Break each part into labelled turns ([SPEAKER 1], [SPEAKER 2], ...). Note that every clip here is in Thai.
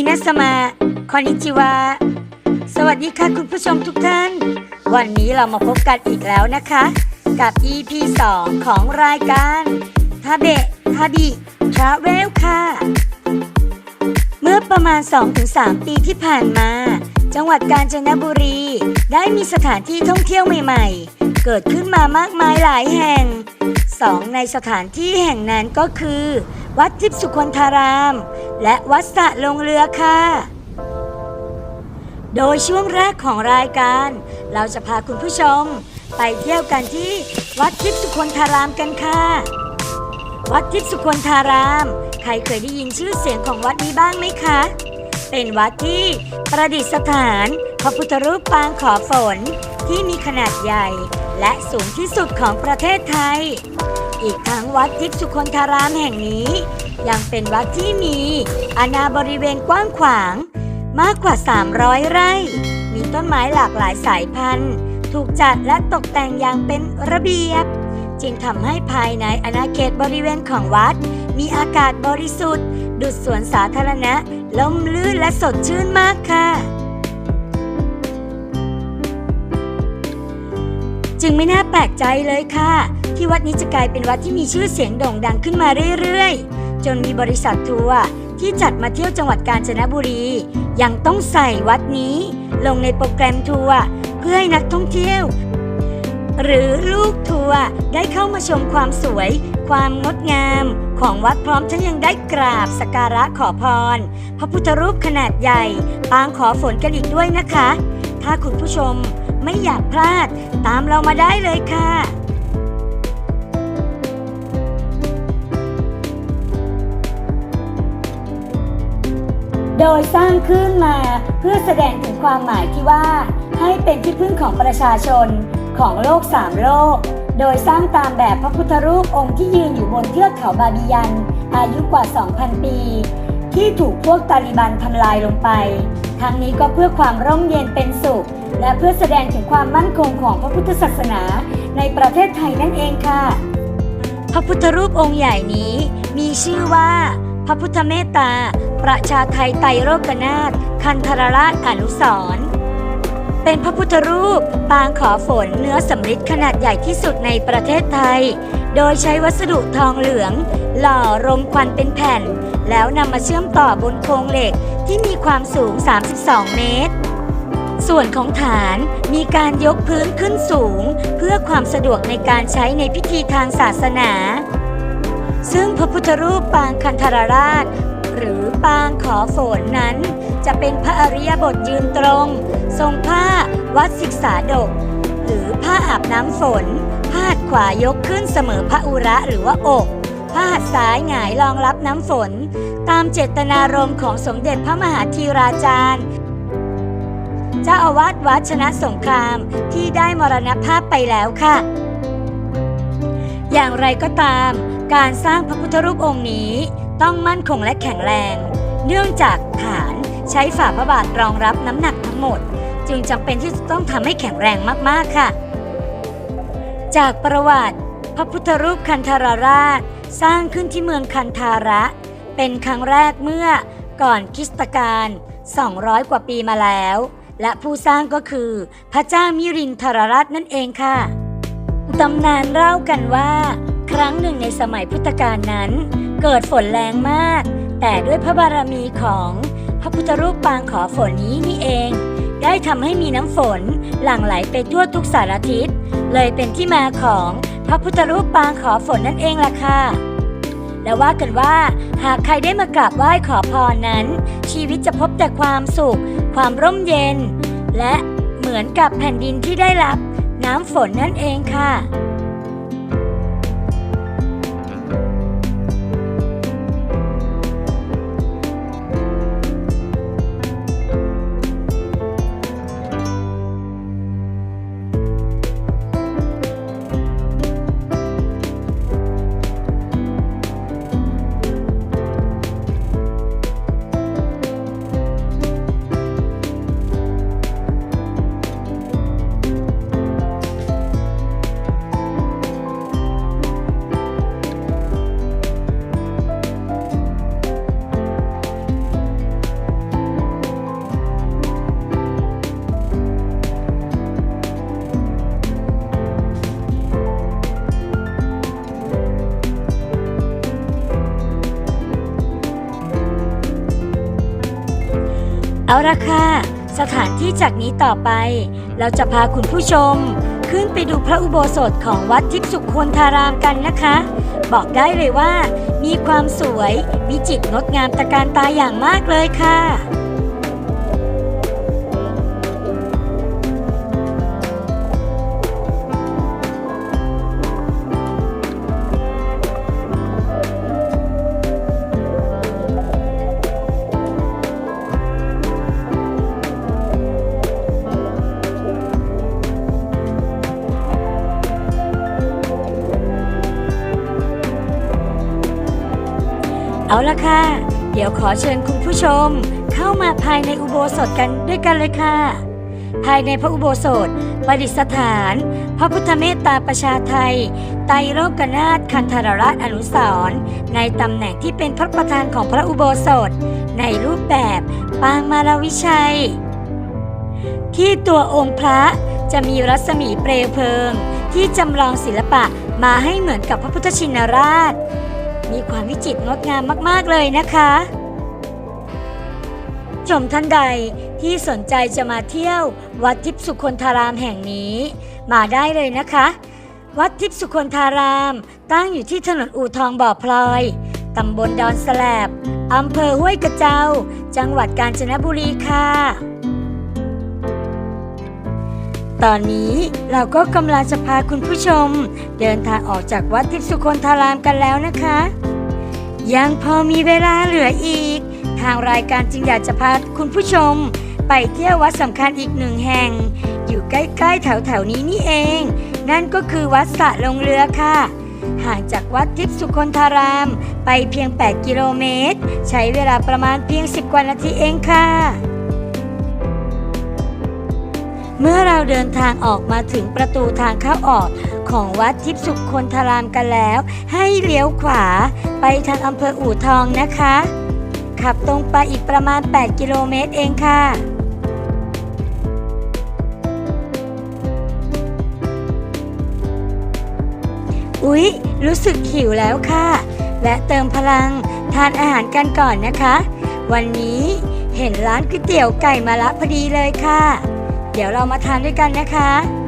[SPEAKER 1] มินาสมาคอนิจิวาสวัสดีค่ะคุณผู้ชมทุกท่าน วันนี้เรามาพบกันอีกแล้วนะคะ กับ EP 2 ของรายการทาเบะทาบิทราเวลค่ะ เมื่อประมาณ 2-3 ปีที่ผ่านมา จังหวัดกาญจนบุรี ได้มีสถานที่ท่องเที่ยวใหม่ ๆ เกิดขึ้นมามากมายหลายแห่งสองในสถานที่แห่งนั้นก็คือ วัดทิพย์สุคนธาราม และวัดสะลงเรือค่ะ โดยช่วงแรกของรายการ เราจะพาคุณผู้ชม ไปเที่ยวกันที่วัดทิพย์สุคนธารามกันค่ะ วัดทิพย์สุคนธาราม ใครเคยได้ยินชื่อเสียงของวัดนี้บ้างไหมคะ เป็นวัดที่ประดิษฐานพระพุทธรูปปางขอฝนที่มีขนาดใหญ่และสูงที่สุดของประเทศไทย อีกทั้งวัดทิพย์สุคนธารามแห่งนี้ ยังเป็นวัดที่มี อาณาบริเวณกว้างขวาง มากกว่า 300 ไร่ มีต้นไม้หลากหลายสายพันธุ์ ถูกจัดและตกแต่งอย่างเป็นระเบียบ จึงทำให้ภายในอาณาเขตบริเวณของวัด มีอากาศบริสุทธิ์ ดุจสวนสาธารณะล่มลื่นและสดชื่นมากค่ะจึงไม่น่าแปลกใจเลยค่ะ ที่วัดนี้จะกลายเป็นวัดที่มีชื่อเสียงโด่งดังขึ้นมาเรื่อย ๆ จนมีบริษัททัวร์ที่จัดมาเที่ยวจังหวัดกาญจนบุรี ยังต้องใส่วัดนี้ ลงในโปรแกรมทัวร์เพื่อให้นักท่องเที่ยว หรือลูกทัวร์ได้เข้ามาชมความสวย ความงดงาม ของวัดพร้อมทั้งยังได้กราบสักการะขอพร พระพุทธรูปขนาดใหญ่ ปางขอฝนกันอีกด้วยนะคะ ถ้าคุณผู้ชมไม่อยากพลาดตามเรามาได้เลยค่ะ โดยสร้างขึ้นมาเพื่อแสดงถึงความหมายที่ว่า ให้เป็นที่พึ่งของประชาชนของโลกสามโลก โดยสร้างตามแบบพระพุทธรูปองค์ที่ยืนอยู่บนเทือกเขาบาบิยัน อายุกว่า 2,000 ปี ที่ถูกพวกตาลิบันทำลายลงไปทั้งนี้ก็เพื่อความร่มเย็นเป็นสุข และเพื่อแสดงถึงความมั่นคงของพระพุทธศาสนาในประเทศไทยนั่นเองค่ะ พระพุทธรูปองค์ใหญ่นี้มีชื่อว่า พระพุทธเมตตา ประชาไทยไตรโรกนาถคันธรราชอนุสรเป็นพระพุทธรูปปางขอฝนเนื้อสำริดขนาดใหญ่ที่สุดในประเทศไทย โดยใช้วัสดุทองเหลือง หล่อรมควันเป็นแผ่น แล้วนำมาเชื่อมต่อบนโครงเหล็กที่มีความสูง 32 เมตร ส่วนของฐานมีการยกพื้นขึ้นสูง เพื่อความสะดวกในการใช้ในพิธีทางศาสนาซึ่งพระพุทธรูปปางคันธรราช หรือปางขอฝนนั้น จะเป็นพระอริยบทยืนตรง ทรงผ้าวัดศึกษาดก หรือผ้าอาบน้ำฝนผ้าดขวายกขึ้นเสมอพระอุระหรือว่าอกผ้าหัดซ้ายหงายรองรับน้ำฝน ตามเจตนารมณ์ของสมเด็จพระมหาธีราจารย์ เจ้าอาวาสวัดชนะสงครามที่ได้มรณภาพไปแล้วค่ะ อย่างไรก็ตาม การสร้างพระพุทธรูปองค์นี้ ต้องมั่นคงและแข็งแรง เนื่องจากฐานใช้ฝ่าพระบาทรองรับน้ำหนักทั้งหมด จึงจำเป็นที่จะต้องทำให้แข็งแรงมากๆค่ะ จากประวัติ พระพุทธรูปคันธารราช สร้างขึ้นที่เมืองคันธาระ เป็นครั้งแรกเมื่อก่อนคริสตกาล200 กว่าปีมาแล้ว และผู้สร้างก็คือพระเจ้ามิรินทรราชนั่นเองค่ะตำนานเล่ากันว่า ครั้งหนึ่งในสมัยพุทธกาลนั้น เกิดฝนแรงมาก แต่ด้วยพระบารมีของพระพุทธรูปปางขอฝนนี้นี่เอง ได้ทำให้มีน้ำฝนหลั่งไหลไปทั่วทุกสารทิศ เลยเป็นที่มาของพระพุทธรูปปางขอฝนนั่นเองล่ะค่ะ และว่ากันว่า หากใครได้มากราบไหว้ขอพรนั้น ชีวิตจะพบแต่ความสุข ความร่มเย็น และเหมือนกับแผ่นดินที่ได้รับ น้ำฝนนั่นเองค่ะ เอาละค่ะ สถานที่จากนี้ต่อไป เราจะพาคุณผู้ชม ขึ้นไปดูพระอุโบสถของวัดทิพย์สุขคนธารามกันนะคะ บอกได้เลยว่า มีความสวย วิจิตรงดงามตะการตาอย่างมากเลยค่ะ เอาละค่ะ เดี๋ยวขอเชิญคุณผู้ชม เข้ามาภายในอุโบสถกันด้วยกันเลยค่ะ ภายในพระอุโบสถประดิษฐาน พระพุทธเมตตาประชาไทย ไตรโลกนาถคันธารราชอนุสรณ์ในตำแหน่งที่เป็นพระประธานของพระอุโบสถ ในรูปแบบปางมาลวิชัย ที่ตัวองค์พระจะมีรัศมีเปลวเพลิง ที่จำลองศิลปะมาให้เหมือนกับพระพุทธชินราช มีความวิจิตรงดงามมากๆเลยนะคะชมท่านใดที่สนใจจะมาเที่ยว วัดทิพสุคนธารามแห่งนี้ มาได้เลยนะคะ วัดทิพสุคนธาราม ตั้งอยู่ที่ถนนอู่ทองบ่อพลอยตำบลดอนสแลบอำเภอห้วยกระเจ้า จังหวัดกาญจนบุรีค่ะ ตอนนี้เราก็กำลังจะพาคุณผู้ชม เดินทางออกจากวัดทิพสุคนธารามกันแล้วนะคะ ยังพอมีเวลาเหลืออีก ทางรายการจึงอยากจะพาคุณผู้ชม ไปเที่ยววัดสำคัญอีกหนึ่งแห่ง อยู่ใกล้ๆแถวๆนี้นี่เอง นั่นก็คือวัดสะลงเรือค่ะ ห่างจากวัดทิพสุคนธาราม ไปเพียง 8 กิโลเมตร ใช้เวลาประมาณเพียง 10 กว่านาทีเองค่ะ เมื่อเราเดินทางออกมาถึงประตูทางเข้าออกของวัดทิพสุขคนธารามกันแล้ว ให้เลี้ยวขวาไปทางอำเภออู่ทองนะคะ ขับตรงไปอีกประมาณ 8 กิโลเมตรเองค่ะอุ๊ย รู้สึกหิวแล้วค่ะ และเติมพลังทานอาหารกันก่อนนะคะ วันนี้เห็นร้านก๋วยเตี๋ยวไก่มาละพอดีเลยค่ะ เดี๋ยวเรามาทานด้วยกันนะคะ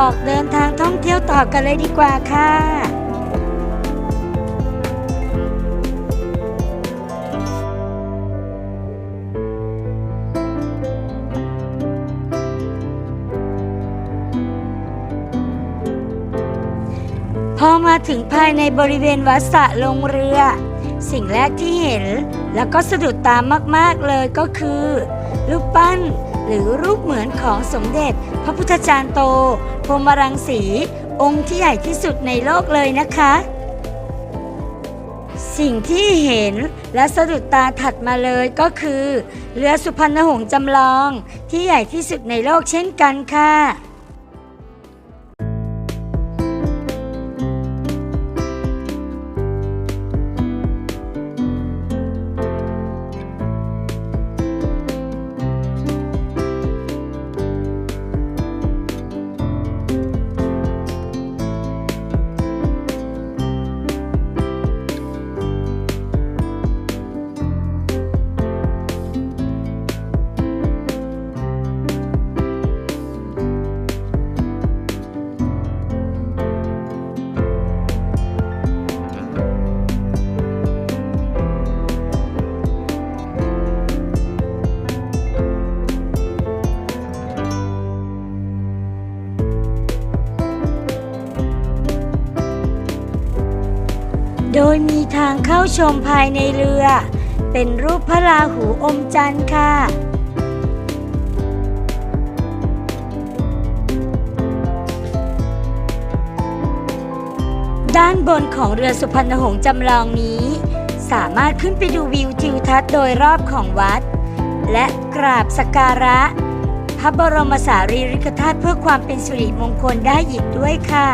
[SPEAKER 1] ออกเดินทางท่องเที่ยวต่อกันเลยดีกว่าค่ะพอมาถึงภายในบริเวณวัดสะลงเรือ สิ่งแรกที่เห็น แล้วก็สะดุดตามมาก ๆ เลยก็คือรูปปั้น หรือรูปเหมือนของสมเด็จ พระพุทธจารย์โต พรมรังสี องค์ที่ใหญ่ที่สุดในโลกเลยนะคะ สิ่งที่เห็นและสะดุดตาถัดมาเลยก็คือ เรือสุพรรณหงส์จำลองที่ใหญ่ที่สุดในโลกเช่นกันค่ะางเข้าชมภายในเรือ เป็นรูปพระราหูอมจันทร์ค่ะ ด้านบนของเรือสุพรรณหงษ์จำลองนี้ สามารถขึ้นไปดูวิวทิวทัศน์โดยรอบของวัด และกราบสักการะ พระบรมสารีริกธาตุเพื่อความเป็นสิริมงคลได้อีกด้วยค่ะ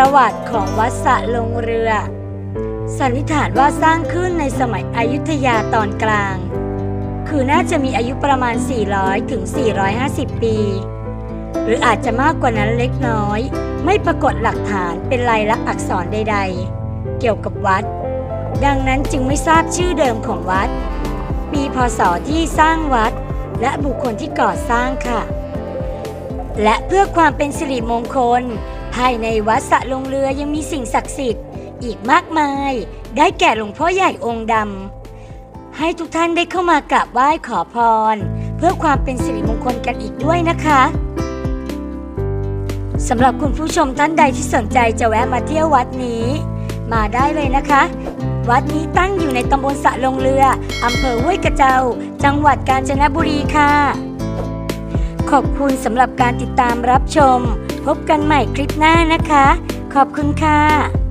[SPEAKER 1] ประวัติของวัดสะลงเรือ สันนิษฐานว่าสร้างขึ้นในสมัยอยุธยาตอนกลาง คือน่าจะมีอายุประมาณ 400 ถึง 450 ปี หรืออาจจะมากกว่านั้นเล็กน้อย ไม่ปรากฏหลักฐานเป็นลายลักษณ์อักษรใด ๆ เกี่ยวกับวัด ดังนั้นจึงไม่ทราบชื่อเดิมของวัด ปีพศที่สร้างวัด และบุคคลที่ก่อสร้างค่ะ และเพื่อความเป็นสิริมงคล ภายในวัดสะลงเรือยังมีสิ่งศักดิ์สิทธิ์อีกมากมาย ได้แก่หลวงพ่อใหญ่องค์ดำให้ทุกท่านได้เข้ามากราบไหว้ขอพร เพื่อความเป็นสิริมงคลกันอีกด้วยนะคะสำหรับคุณผู้ชมท่านใดที่สนใจจะแวะมาเที่ยววัดนี้ มาได้เลยนะคะ วัดนี้ตั้งอยู่ในตำบลสะลงเรืออำเภอห้วยกระเจ้า จังหวัดกาญจนบุรีค่ะ ขอบคุณสำหรับการติดตามรับชม พบกันใหม่คลิปหน้านะคะ ขอบคุณค่ะ